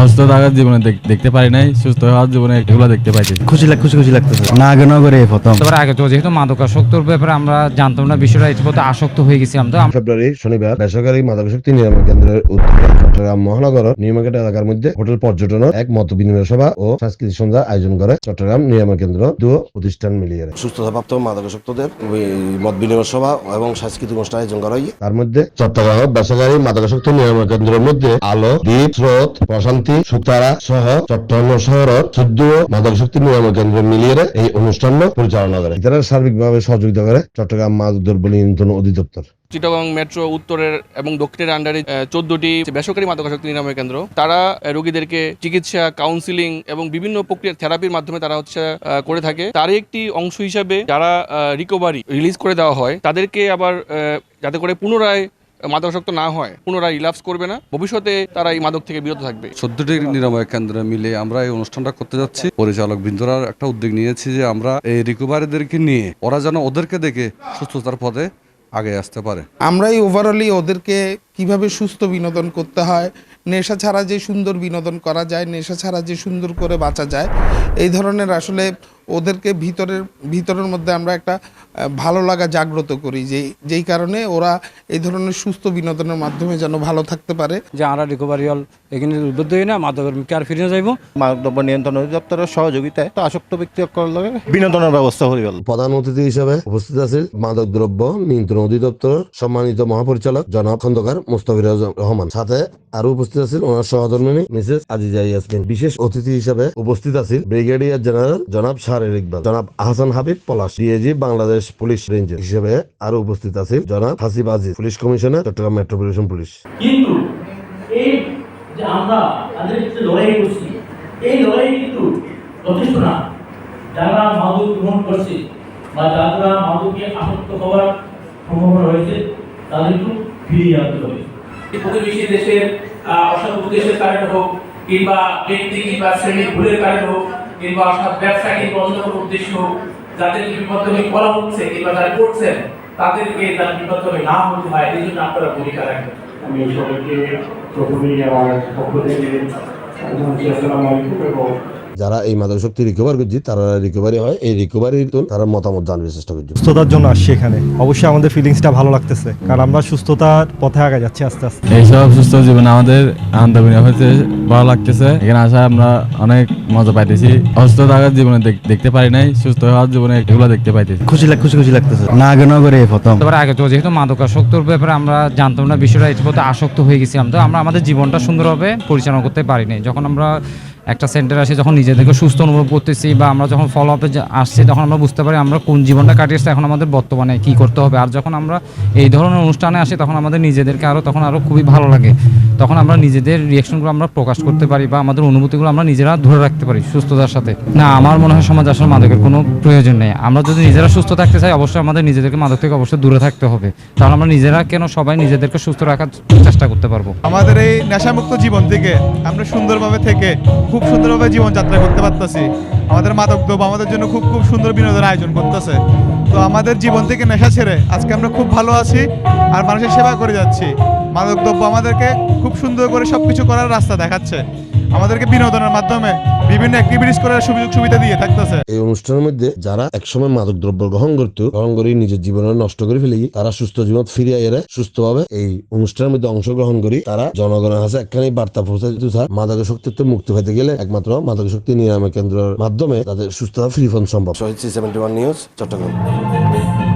অসুস্থ থাকার জীবনে দেখতে পারি নাই সুস্থ হওয়ার জীবনে এগুলো দেখতে পাইছি খুশি লাগ খুশি খুশি লাগতেছে। না আগে নগরে এই প্রথম। তারপরে আগে তো যেহেতু মাদকাসক্তর ব্যাপারে আমরা জানতাম না বিষয়টা এর প্রতি আসক্ত হয়ে গেছিলাম। তো আমরা ফেব্রুয়ারি শনিবার বেসরকারি মাদকাসক্তি নিরাময় কেন্দ্রের উদ্যোগে চট্টগ্রাম মহানগর নিয়ামকেট এলাকার মধ্যে হোটেল পর্যটন এক মত বিনিময় সভা ও সাংস্কৃতিক সন্ধ্যার আয়োজন করে চট্টগ্রাম নিরাময় কেন্দ্র দু প্রতিষ্ঠান মিলিয়ে। সুস্থতাপ্রাপ্ত মাদকাসক্তদের মত বিনিময় সভা এবং সাংস্কৃতিক অনুষ্ঠান আয়োজন করা হয়। তার মধ্যে চট্টগ্রাম বেসরকারি মাদকাসক্তি নিরাময় কেন্দ্রের মধ্যে আলো দ্বীপ স্রোত প্রশান্তি সুতারা সহ চট্টগ্রাম শহরের চোদ্দ মাদকাসক্তি নিরাময় কেন্দ্র মিলিয়ে এই অনুষ্ঠান পরিচালনা করে। এছাড়া সার্বিকভাবে সহযোগিতা করে চট্টগ্রাম মাদক দ্রব্য নিয়ন্ত্রণ অধিদপ্তর। চিটাগং মেট্রো উত্তরের এবং দক্ষিণের আন্ডারে চোদ্দটি বেসরকারি মাদকাসক্তি নিরাময় কেন্দ্র। তারা রোগীদেরকে চিকিৎসা কাউন্সিলিং এবং বিভিন্ন প্রক্রিয়া থেরাপির মাধ্যমে তারা হচ্ছে আহ, করে থাকে। তারই একটি অংশ হিসাবে যারা রিকভারি রিলিজ করে দেওয়া হয় তাদেরকে আবার আহ, যাতে করে পুনরায় মাদকাসক্ত না হয় পুনরায় রিলাপস করবে না ভবিষ্যতে তারা এই মাদক থেকে বিরত থাকবে। চোদ্দটি নিরাময় কেন্দ্র মিলে আমরা এই অনুষ্ঠানটা করতে যাচ্ছি। পরিচালক বিন্দুরা একটা উদ্যোগ নিয়েছি যে আমরা এই রিকভারিদেরকে নিয়ে ওরা যেন ওদেরকে দেখে সুস্থতার পথে আগে আসতে পারে। আমরাই ওভারঅলি ওদেরকে কীভাবে সুস্থ বিনোদন করতে হয় নেশা ছাড়া যে সুন্দর বিনোদন করা যায় নেশা ছাড়া যে সুন্দর করে বাঁচা যায় এই ধরনের আসলে ওদেরকে ভিতরের ভিতরের মধ্যে আমরা একটা ভালো লাগা জাগ্রত করি যে যেই কারণে ওরা এই ধরনের সুস্থ বিনোদনের মাধ্যমে যেন ভালো থাকতে পারে। যে আমরা রিকভারি হল এখানে উদ্বুদ্ধ হই না মাদকের মুখে আর ফিরে যাইব। মাদকদ্রব্য নিয়ন্ত্রণ অধিদপ্তরের সহযোগিতায় তো আসক্ত ব্যক্তি লগে বিনোদনের ব্যবস্থা হয়ে গেল। প্রধান অতিথি হিসেবে উপস্থিত আছেন মাদক দ্রব্য নিয়ন্ত্রণ অধিদপ্তর সম্মানিত মহাপরিচালক জনাব খন্দকার মুস্তাফির রহমান। সাথে আরও উপস্থিত আছেন ওনার সহধর্মিনী মিসেস আজিজা ইয়াসমিন। বিশেষ অতিথি হিসেবে উপস্থিত আছেন ব্রিগেডিয়ার জেনারেল জনাব শাহরের ইকবাল জনাব Ahsan Habib Palash D A G Bangladesh police range হিসেবে আরও উপস্থিত আছেন জনাব Hasib Aziz police commissioner Chattogram metropolitan police. কিন্তু এই যে আমরা তাদের লড়াই করছি এই লড়াই কিন্তু যথেষ্ট না। যারা মাদক গ্রহণ করছে বা যারা মাদকে আসক্ত হওয়ার সম্ভাবনা রয়েছে তাদেরকেও ফিরিয়ে আনতে হবে। প্রতিবেশী দেশের অসৎ উদ্দেশ্যের কারণে হোক কিংবা ব্যক্তি কিংবা শ্রেণির ভুলের কারণে হোক কিংবা আপনার ব্যবসা কিংবা অন্য কোনো উদ্দেশ্য যাদের বিপদগামী করা হচ্ছে কিংবা যারা করছেন, তাদেরকে তার বিপদগামী না হতে হয়, এই জন্য আপনারা ভূমিকা রাখবেন আমি সবাইকে প্রথমেই আমার পক্ষ থেকে আসসালামু আলাইকুম এবং যারা এই মাদক শক্তি রিকভার করছে তারা রিকভারি হয়। এই রিকভারির তারা মতামত জানার চেষ্টা করছে। সুস্থতার জন্য আসছি এখানে। অবশ্যই আমাদের ফিলিংসটা ভালো লাগতেছে কারণ আমরা সুস্থতার পথে আগে যাচ্ছি আস্তে আস্তে। এইসব সুস্থ জীবনে আমাদের আনন্দ হয়েছে ভালো লাগতেছে। এখানে আসা আমরা অনেক মজা পাইতেছি। অসুস্থ থাকার জীবনে দেখ- দেখতে পারি নাই সুস্থ হওয়ার জীবনে এগুলো দেখতে পাইতেছি। খুশি লাগ খুশি খুশি লাগতেছে। না আগে নগরে এই প্রথম। তারপরে আগে তো যেহেতু মাদকাসক্তর ব্যাপারে আমরা জানতাম না বিষয়টা প্রতি আসক্ত হয়ে গেছিলাম। তো আমরা আমাদের জীবনটা সুন্দরভাবে পরিচালনা করতে পারিনি যখন আমরা একটা সেন্টারে আসি, যখন নিজেদেরকে সুস্থ অনুভব করতেছি বা আমরা যখন ফলো আপে আসছি, তখন আমরা বুঝতে পারি আমরা কোন জীবনটা কাটিয়েছি, এখন আমাদের বর্তমানে কি করতে হবে। আর যখন আমরা এই ধরনের অনুষ্ঠানে আসি, তখন আমাদের নিজেদেরকে আরও তখন আরও খুবই ভালো লাগে। তখন আমরা নিজেদের রিয়াকশনগুলো আমরা প্রকাশ করতে পারি বা আমাদের অনুভূতিগুলো আমরা নিজেরা ধরে রাখতে পারি সুস্থতার সাথে। না, আমার মনে হয় সমাজ আসলে মাদকের কোনো প্রয়োজন নেই। আমরা যদি নিজেরা সুস্থ থাকতে চাই, অবশ্যই আমাদের নিজেদেরকে মাদক থেকে অবশ্যই দূরে থাকতে হবে। তাহলে আমরা নিজেরা কেন সবাই নিজেদেরকে সুস্থ রাখার চেষ্টা করতে পারব? আমাদের এই নেশামুক্ত জীবন থেকে, আমরা সুন্দরভাবে থেকে খুব সুন্দরভাবে জীবনযাত্রা করতে পারতেছি। আমাদের মাদক দ্রব্য আমাদের জন্য খুব খুব সুন্দর বিনোদন আয়োজন করতেছে। তো আমাদের জীবন থেকে নেশা ছেড়ে আজকে আমরা খুব ভালো আছি আর মানুষের সেবা করে যাচ্ছি। মাদক দ্রব্য আমাদেরকে খুব সুন্দর করে সব কিছু করার রাস্তা দেখাচ্ছে। আমাদেরকে বিনোদনের মাধ্যমে বিভিন্ন অ্যাক্টিভিটিস করার সুযোগ সুবিধা দিয়ে থাকতেছে। এই অনুষ্ঠানের মধ্যে যারা একসময় মাদক দ্রব্য গ্রহণ করতো গ্রহণ করে নিজের জীবন নষ্ট করে ফেলে তারা সুস্থ জীবন ফিরিয়ে এনে সুস্থভাবে এই অনুষ্ঠানের মধ্যে অংশগ্রহণ করি তারা জনগণের কাছে একখানি বার্তা পৌঁছে দিতে স্যার মাদক শক্তিত্ব মুক্তি পেতে গেলে একমাত্র মাদক শক্তি নিরাময় কেন্দ্রের মাধ্যমে তাদের সুস্থতা ফ্রি ফোন সম্ভব। Seventy one news Chattogram.